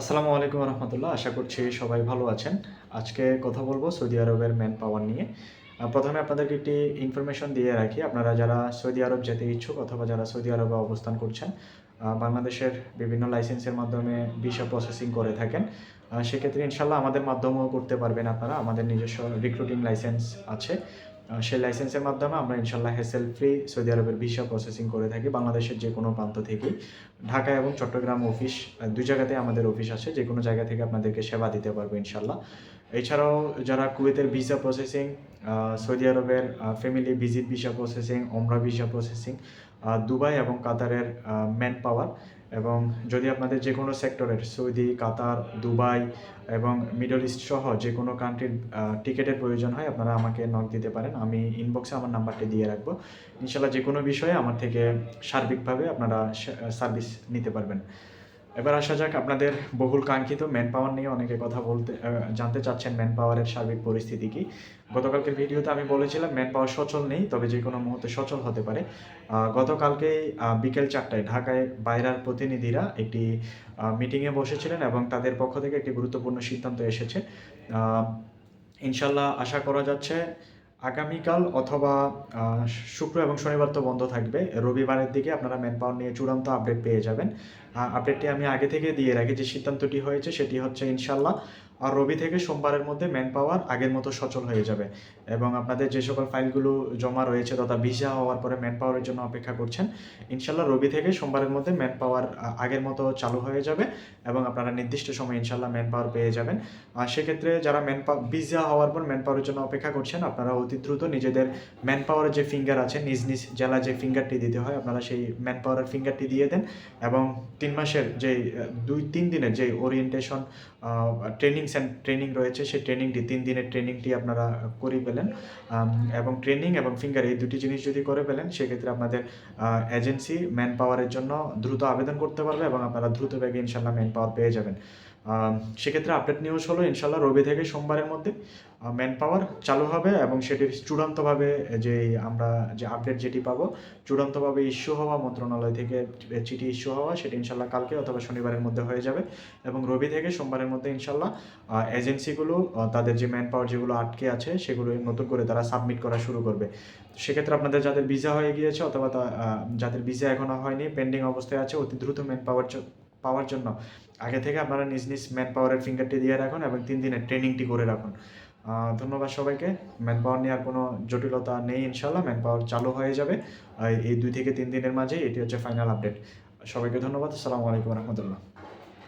আসসালামু আলাইকুম রহমতুল্লাহ, আশা করছি সবাই ভালো আছেন। আজকে কথা বলব সৌদি আরবের ম্যান পাওয়ার নিয়ে। প্রথমে আপনাদেরকে একটি ইনফরমেশন দিয়ে রাখি, আপনারা যারা সৌদি আরব যেতে ইচ্ছুক অথবা যারা সৌদি আরবে অবস্থান করছেন বাংলাদেশের বিভিন্ন লাইসেন্সের মাধ্যমে ভিসা প্রসেসিং করে থাকেন সেক্ষেত্রে ইনশাল্লাহ আমাদের মাধ্যমেও করতে পারবেন আপনারা, আমাদের নিজস্ব রিক্রুটিং লাইসেন্স আছে। সেই লাইসেন্সের মাধ্যমে আমরা ইনশাল্লাহ হেসেল ফ্রি সৌদি আরবের ভিসা প্রসেসিং করে থাকি, বাংলাদেশের যে কোনো প্রান্ত থেকেই। ঢাকা এবং চট্টগ্রাম অফিস দুই জায়গাতে আমাদের অফিস আছে যে কোনো জায়গা থেকে আপনাদেরকে সেবা দিতে পারব ইনশাল্লাহ এছাড়াও যারা কুয়েতের ভিসা প্রসেসিং সৌদি আরবের ফ্যামিলি ভিজিট ভিসা প্রসেসিং ওমরা ভিসা প্রসেসিং দুবাই এবং কাতারের ম্যান পাওয়ার এবং যদি আপনাদের যে কোনো সেক্টরের সৌদি, কাতার, দুবাই এবং মিডল ইস্ট সহ যে কোনো কান্ট্রির টিকিটের প্রয়োজন হয়, আপনারা আমাকে নক দিতে পারেন। আমি ইনবক্সে আমার নাম্বারটি দিয়ে রাখব। ইনশাল্লাহ যে কোনো বিষয়ে আমার থেকে সার্বিকভাবে আপনারা সার্ভিস নিতে পারবেন। এবার আসা যাক আপনাদের বহুল কাঙ্ক্ষিত ম্যান পাওয়ার নিয়ে অনেকে কথা বলতে জানতে চাচ্ছেন ম্যান পাওয়ারের সার্বিক পরিস্থিতি কি। গতকালকের ভিডিওতে আমি বলেছিলাম ম্যান পাওয়ার সচল নেই তবে যে কোনো মুহূর্তে সচল হতে পারে। আহ, বিকেল চারটায় ঢাকায় বাইরার প্রতিনিধিরা একটি মিটিংয়ে বসেছিলেন এবং তাদের পক্ষ থেকে একটি গুরুত্বপূর্ণ সিদ্ধান্ত এসেছে। ইনশাল্লাহ আশা করা যাচ্ছে আগামীকাল অথবা শুক্র এবং শনিবার তো বন্ধ থাকবে রবিবারের দিকে আপনারা ম্যান পাওয়ার নিয়ে চূড়ান্ত আপডেট পেয়ে যাবেন। আপডেটটি আমি আগে থেকে দিয়ে রাখি। যে সিদ্ধান্তটি হয়েছে সেটি হচ্ছে ইনশাল্লাহ, আর রবি থেকে সোমবারের মধ্যে ম্যান পাওয়ার আগের মতো সচল হয়ে যাবে। এবং আপনাদের যে সকল ফাইলগুলো জমা রয়েছে তথা ভিসা হওয়ার পরে ম্যান পাওয়ারের জন্য অপেক্ষা করছেন, ইনশাল্লাহ রবি থেকে সোমবারের মধ্যে ম্যান পাওয়ার আগের মতো চালু হয়ে যাবে এবং আপনারা নির্দিষ্ট সময় ইনশাল্লাহ ম্যান পাওয়ার পেয়ে যাবেন। আর সেক্ষেত্রে যারা ম্যান পাওয়ার ভিসা হওয়ার পর ম্যান পাওয়ারের জন্য অপেক্ষা করছেন, আপনারা অতি দ্রুত নিজেদের ম্যান পাওয়ারের যে ফিঙ্গার আছে, নিজ নিজ জেলা যে ফিঙ্গারটি দিতে হয়, আপনারা সেই ম্যান পাওয়ারের ফিঙ্গারটি দিয়ে দেন এবং তিন মাসের যে দুই, তিন দিনের যে ওরিয়েন্টেশন ট্রেনিং ট্রেনিং রয়েছে, সেই ট্রেনিংটি তিন দিনের ট্রেনিংটি আপনারা করে পেলেন এবং ট্রেনিং এবং ফিঙ্গার এই দুটি জিনিস যদি করে পেলেন সেক্ষেত্রে আপনাদের এজেন্সি ম্যান পাওয়ারের জন্য দ্রুত আবেদন করতে পারবে এবং আপনারা দ্রুত ব্যাগে ইনশাল্লাহ ম্যান পাওয়ার পেয়ে যাবেন। সেক্ষেত্রে আপডেট নিউজ হলো, ইনশাল্লাহ রবি থেকে সোমবারের মধ্যে ম্যান পাওয়ার চালু হবে এবং সেটির চূড়ান্তভাবে যে আমরা যে আপডেট যেটি পাবো, চূড়ান্তভাবে ইস্যু হওয়া, মন্ত্রণালয় থেকে চিঠি ইস্যু হওয়া, সেটি ইনশাল্লাহ কালকে অথবা শনিবারের মধ্যে হয়ে যাবে এবং রবি থেকে সোমবারের মধ্যে ইনশাল্লাহ এজেন্সিগুলো তাদের যে ম্যান পাওয়ার যেগুলো আটকে আছে, সেগুলো নতুন করে তারা সাবমিট করা শুরু করবে। সেক্ষেত্রে আপনাদের যাদের ভিসা হয়ে গিয়েছে অথবা যাদের ভিসা এখনও হয়নি পেন্ডিং অবস্থায় আছে, অতি দ্রুত ম্যান পাওয়ার পাওয়ার জন্য। আগে থেকে আপনারা নিজ নিজ ম্যান পাওয়ারের ফিঙ্গারটি দিয়ে রাখুন এবং তিন দিনের ট্রেনিংটি করে রাখুন। ধন্যবাদ সবাইকে। ম্যান পাওয়ার নেওয়ার কোনো জটিলতা নেই ইনশাল্লাহ ম্যান পাওয়ার চালু হয়ে যাবে। এই দুই থেকে তিন দিনের মাঝে এটি হচ্ছে ফাইনাল আপডেট সবাইকে ধন্যবাদ। আসসালামু আলাইকুম রহমতুল্লাহ।